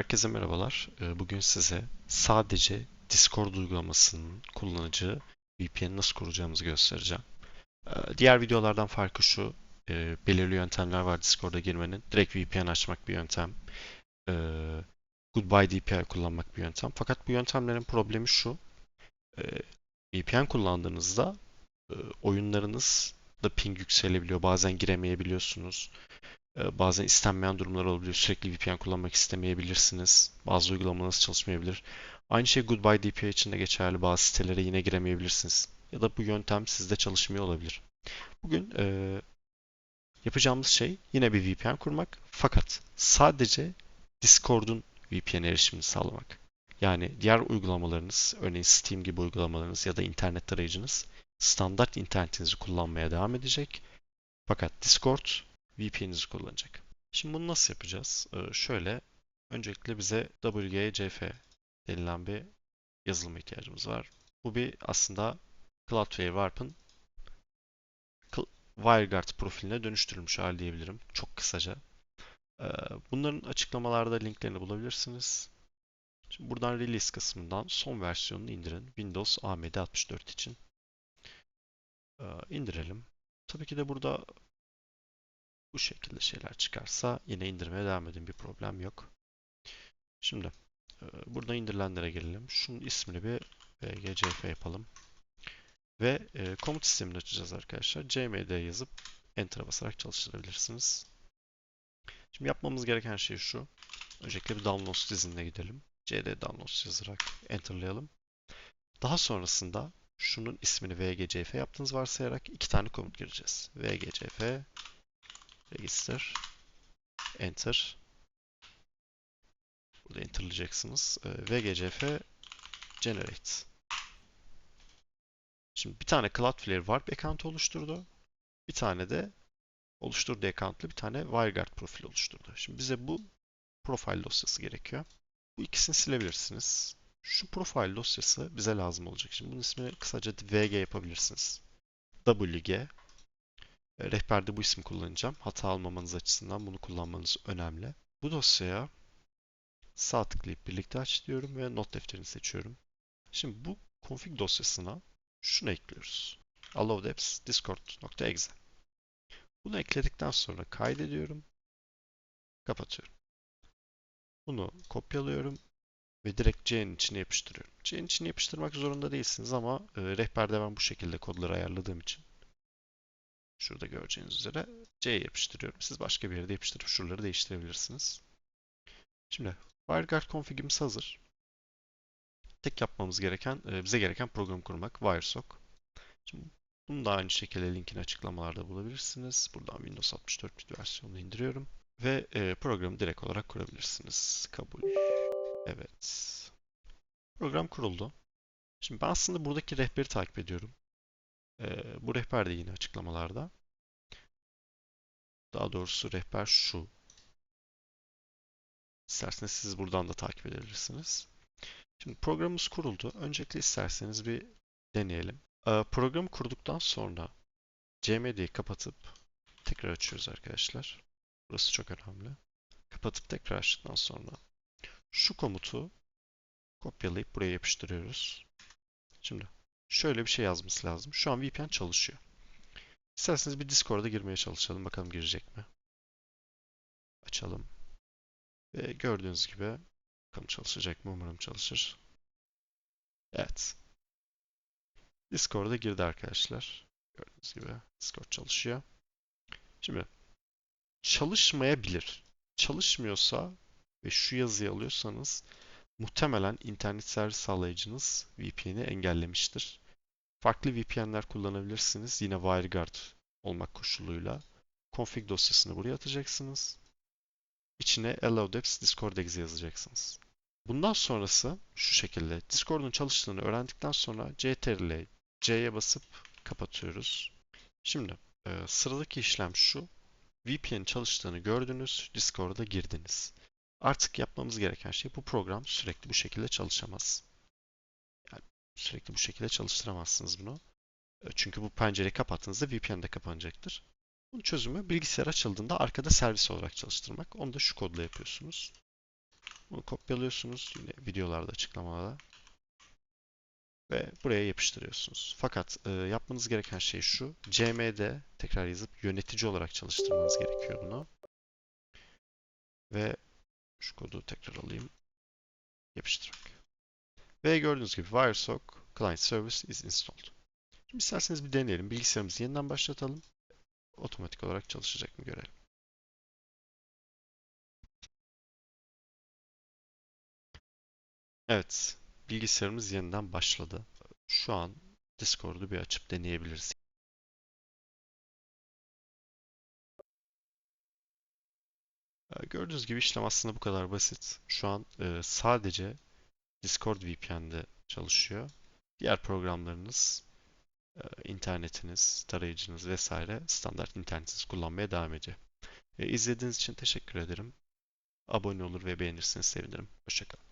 Herkese merhabalar. Ee, Bugün size sadece Discord uygulamasının kullanıcı VPN'i nasıl kuracağımızı göstereceğim. Ee, Diğer videolardan farkı şu, e, belirli yöntemler var Discord'a girmenin. Direkt VPN açmak bir yöntem. Ee, Goodbye DPI kullanmak bir yöntem. Fakat bu yöntemlerin problemi şu, e, VPN kullandığınızda e, oyunlarınız da ping yükselebiliyor. Bazen giremeyebiliyorsunuz. Ee, Bazen istenmeyen durumlar olabiliyor. Sürekli VPN kullanmak istemeyebilirsiniz. Bazı uygulamalarınız çalışmayabilir. Aynı şey Goodbye DPI için de geçerli. Bazı sitelere yine giremeyebilirsiniz. Ya da bu yöntem sizde çalışmıyor olabilir. Bugün e, yapacağımız şey yine bir VPN kurmak. Fakat sadece Discord'un VPN erişimini sağlamak. Yani diğer uygulamalarınız, örneğin Steam gibi uygulamalarınız ya da internet tarayıcınız standart internetinizi kullanmaya devam edecek. Fakat Discord VPN'inizi kullanacak. Şimdi bunu nasıl yapacağız? Ee, şöyle, öncelikle bize WGCF denilen bir yazılıma ihtiyacımız var. Bu bir aslında Cloudflare Warp'ın WireGuard profiline dönüştürülmüş hali diyebilirim. Çok kısaca. Ee, bunların açıklamalarda linklerini bulabilirsiniz. Şimdi buradan release kısmından son versiyonunu indirin. Windows AMD 64 için. Ee, indirelim. Tabii ki de burada bu şekilde şeyler çıkarsa yine indirmeye devam edin. Bir problem yok. Şimdi e, burada indirilenlere gelelim. Şunun ismini bir vgcf yapalım. Ve e, komut sistemini açacağız arkadaşlar. cmd yazıp enter'a basarak çalıştırabilirsiniz. Şimdi yapmamız gereken şey şu. Öncelikle bir downloads dizinine gidelim. cd downloads yazarak enter'layalım. Daha sonrasında şunun ismini vgcf yaptığınızı varsayarak iki tane komut gireceğiz. vgcf register enter burada enterlayacaksınız. Ee, vgcf generate Şimdi bir tane Cloudflare Warp account oluşturdu. Bir tane de oluşturduğu account'lı bir tane WireGuard profil oluşturdu. Şimdi bize bu profil dosyası gerekiyor. Bu ikisini silebilirsiniz. Şu profil dosyası bize lazım olacak. Şimdi bunun ismini kısaca VG yapabilirsiniz. WG Rehberde bu ismi kullanacağım. Hata almamanız açısından bunu kullanmanız önemli. Bu dosyaya sağ tıklayıp birlikte aç diyorum ve not defterini seçiyorum. Şimdi bu config dosyasına şunu ekliyoruz. allowdepps discord.exe Bunu ekledikten sonra kaydediyorum. Kapatıyorum. Bunu kopyalıyorum ve direkt C'nin içine yapıştırıyorum. C'nin içine yapıştırmak zorunda değilsiniz ama e, rehberde ben bu şekilde kodları ayarladığım için Şurada göreceğiniz üzere C'ye yapıştırıyorum. Siz başka bir yerde yapıştırıp şuraları değiştirebilirsiniz. Şimdi WireGuard config'imiz hazır. Tek yapmamız gereken, e, bize gereken program kurmak. WireSock. Şimdi bunu da aynı şekilde linkini açıklamalarda bulabilirsiniz. Buradan Windows 64 versiyonunu indiriyorum. Ve e, programı direkt olarak kurabilirsiniz. Kabul. Evet. Program kuruldu. Şimdi ben aslında buradaki rehberi takip ediyorum. Ee, bu rehber de yine açıklamalarda. Daha doğrusu rehber şu. İsterseniz siz buradan da takip edebilirsiniz. Şimdi programımız kuruldu. Öncelikle isterseniz bir deneyelim. Ee, programı kurduktan sonra CMD'yi kapatıp tekrar açıyoruz arkadaşlar. Burası çok önemli. Kapatıp tekrar açtıktan sonra şu komutu kopyalayıp buraya yapıştırıyoruz. Şimdi şöyle bir şey yazması lazım. Şu an VPN çalışıyor. İsterseniz bir Discord'a girmeye çalışalım. Bakalım girecek mi? Açalım. Ve gördüğünüz gibi bakalım çalışacak mı? Umarım çalışır. Evet. Discord'a girdi arkadaşlar. Gördüğünüz gibi Discord çalışıyor. Şimdi çalışmayabilir. Çalışmıyorsa ve şu yazıyı alıyorsanız muhtemelen internet servis sağlayıcınız VPN'i engellemiştir. Farklı VPN'ler kullanabilirsiniz. Yine WireGuard olmak koşuluyla. Config dosyasını buraya atacaksınız. İçine allowdepps discord exe yazacaksınız. Bundan sonrası şu şekilde. Discord'un çalıştığını öğrendikten sonra ctrl C'ye basıp kapatıyoruz. Şimdi e, sıradaki işlem şu. VPN çalıştığını gördünüz. Discord'a girdiniz. Artık yapmamız gereken şey bu program sürekli bu şekilde çalışamaz. Yani sürekli bu şekilde çalıştıramazsınız bunu. E, çünkü bu pencereyi kapattığınızda VPN de kapanacaktır. Bunun çözümü bilgisayar açıldığında arkada servis olarak çalıştırmak. Onu da şu kodla yapıyorsunuz. Bunu kopyalıyorsunuz yine videolarda açıklamada ve buraya yapıştırıyorsunuz. Fakat e, yapmanız gereken şey şu. CM'de tekrar yazıp yönetici olarak çalıştırmanız gerekiyor bunu. Ve şu kodu tekrar alayım. Yapıştırmak. Ve gördüğünüz gibi Wiresock Client Service is installed. Şimdi isterseniz bir deneyelim. Bilgisayarımızı yeniden başlatalım. Otomatik olarak çalışacak mı görelim. Evet, bilgisayarımız yeniden başladı. Şu an Discord'u bir açıp deneyebiliriz. Gördüğünüz gibi işlem aslında bu kadar basit. Şu an e, sadece Discord VPN'de çalışıyor. Diğer programlarınız, e, internetiniz, tarayıcınız vesaire standart internetiniz kullanmaya devam ediyor. E, izlediğiniz için teşekkür ederim. Abone olur ve beğenirseniz sevinirim. Hoşçakalın.